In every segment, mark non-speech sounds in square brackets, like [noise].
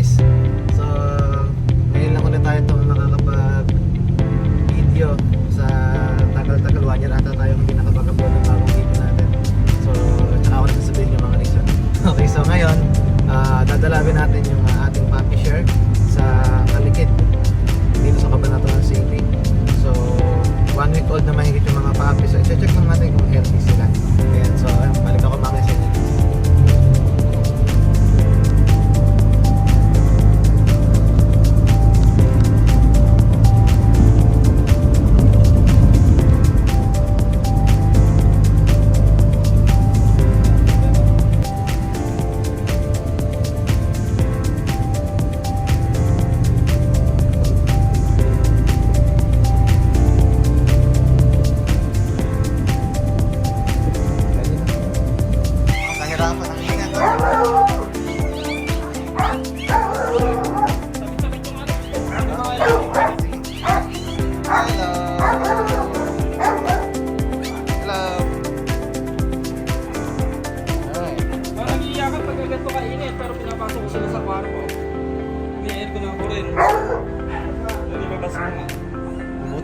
guys. So, ngayon lang ulit tayo itong nakakapag video sa tagal-tagal. One year ata tayo hindi nakapag-upload ng bagong video natin. So, tsaka ako nasasabihin yung mga reason. [laughs] Okay, so ngayon, ah, dadalawin natin yung ah, ating puppy share sa Kalikit dito sa Cabanatuan City. So, one week old na mahigit yung mga puppy. So, i-check lang natin kung healthy sila.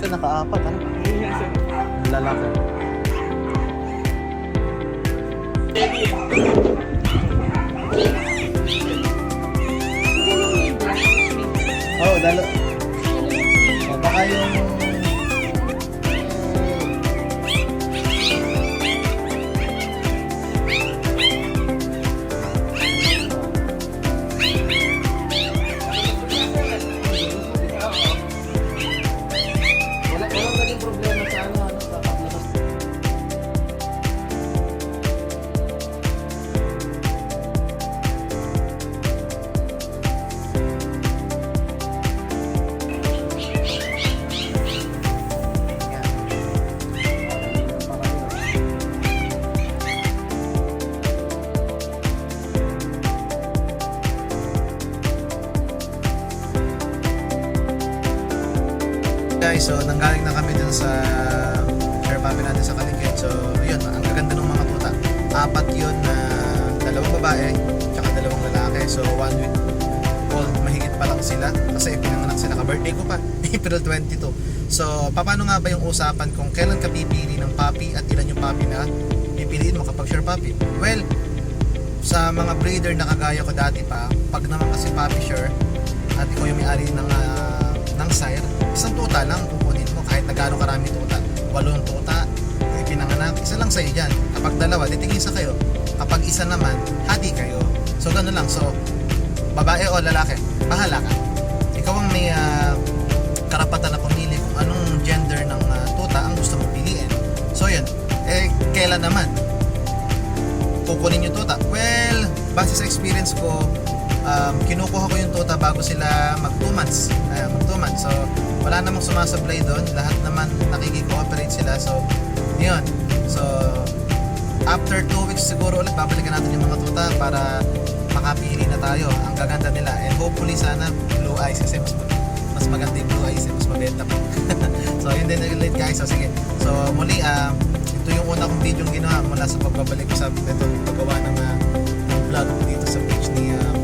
Buti nakaapat, ano? Siya. Lalaki. Oh, dalo. Oh, baka yung... Guys, so nanggaling na kami dun sa share puppy natin sa Kaligit. So, yun, ang gaganda ng mga tuta. Apat yun na dalawang babae, tsaka dalawang lalaki. So, one week old, mahigit pa lang sila. Kasi pinanganak sila, ka-birthday ko pa, [laughs] April 22. So, paano nga ba yung usapan kung kailan ka pipili ng puppy at ilan yung puppy na pipiliin mo kapag share puppy? Well, sa mga breeder na kagaya ko dati pa, pag naman kasi puppy share at ikaw yung may-ari ng ah, ng sire, isang tuta lang kukunin mo kahit na gaano karami tuta. Walong tuta, yung pinanganak, isa lang sa'yo dyan. Kapag dalawa, titigil sa kayo. Kapag isa naman, hati kayo. So, gano'n lang. So, babae o lalaki, bahala ka. Ikaw ang may ah, karapatan na pumili kung anong gender ng ah, tuta ang gusto mong piliin. So, yun. Eh, kailan naman? kukunin yung tuta? Well, base sa experience ko, um, kinukuha ko yung tuta bago sila mag 2 months. Ayan, mag 2 months. So, wala namang sumasablay doon. Lahat naman nakikikooperate sila. So, yun. So, after 2 weeks siguro ulit, babalikan natin yung mga tuta para makapili na tayo. Ang gaganda nila. And hopefully sana blue eyes kasi mas, mas maganda yung blue eyes. eh, Mas mabenta pa. [laughs] so, yun din ulit guys. So, sige. So, muli, ah, ito yung una kong video ginawa mula sa pagbabalik ko sa ito, paggawa ng, ah, ng vlog dito sa page ni uh,